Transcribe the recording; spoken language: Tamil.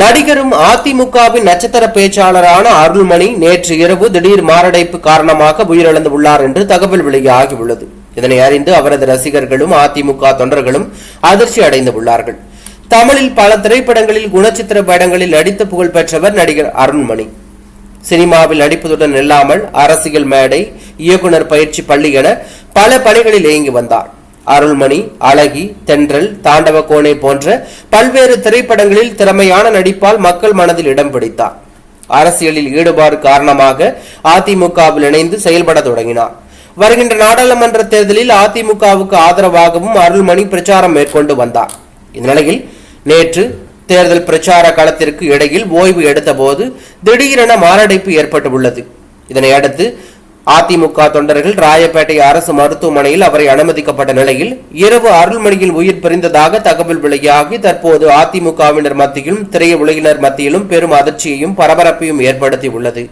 நடிகரும் அதிமுகவின் நட்சத்திர பேச்சாளரான அருள்மணி நேற்று இரவு திடீர் மாரடைப்பு காரணமாக உயிரிழந்து உள்ளார் என்று தகவல் வெளியாகியுள்ளது. இதனை அறிந்து அவரது ரசிகர்களும் அதிமுக தொண்டர்களும் அதிர்ச்சி அடைந்து உள்ளார்கள் தமிழில் பல திரைப்படங்களில் குணச்சித்திர படங்களில் நடித்து புகழ் பெற்றவர் நடிகர் அருண்மணி. சினிமாவில் நடிப்பதுடன் இல்லாமல் அரசியல் மேடை இயக்குனர் பயிற்சி பள்ளி என பல பணிகளில் இயங்கி வந்தார். அருள்மணி அழகி தென்றல் தாண்டவ கோணை போன்ற பல்வேறு திரைப்படங்களில் திறமையான நடிப்பால் மக்கள் மனதில் இடம் பிடித்தார். அரசியலில் ஈடுபாடு காரணமாக அதிமுகவில் இணைந்து செயல்பட தொடங்கினார். வருகின்ற நாடாளுமன்ற தேர்தலில் அதிமுகவுக்கு ஆதரவாகவும் அருள்மணி பிரச்சாரம் மேற்கொண்டு வந்தார். இந்நிலையில் நேற்று தேர்தல் பிரச்சார களத்திற்கு இடையில் ஓய்வு எடுத்தபோது திடீரென மாரடைப்பு ஏற்பட்டுள்ளது. இதனை அடுத்து அதிமுக தொண்டர்கள் ராயப்பேட்டை அரசு மருத்துவமனையில் அவரை அனுமதிக்கப்பட்ட நிலையில் இரவு அருள்மணியில் உயிர் பிரிந்ததாக தகவல் வெளியாகி தற்போது அதிமுகவினர் மத்தியிலும் திரையுலகினர் மத்தியிலும் பெரும் அதிர்ச்சியையும் பரபரப்பையும் ஏற்படுத்தி உள்ளது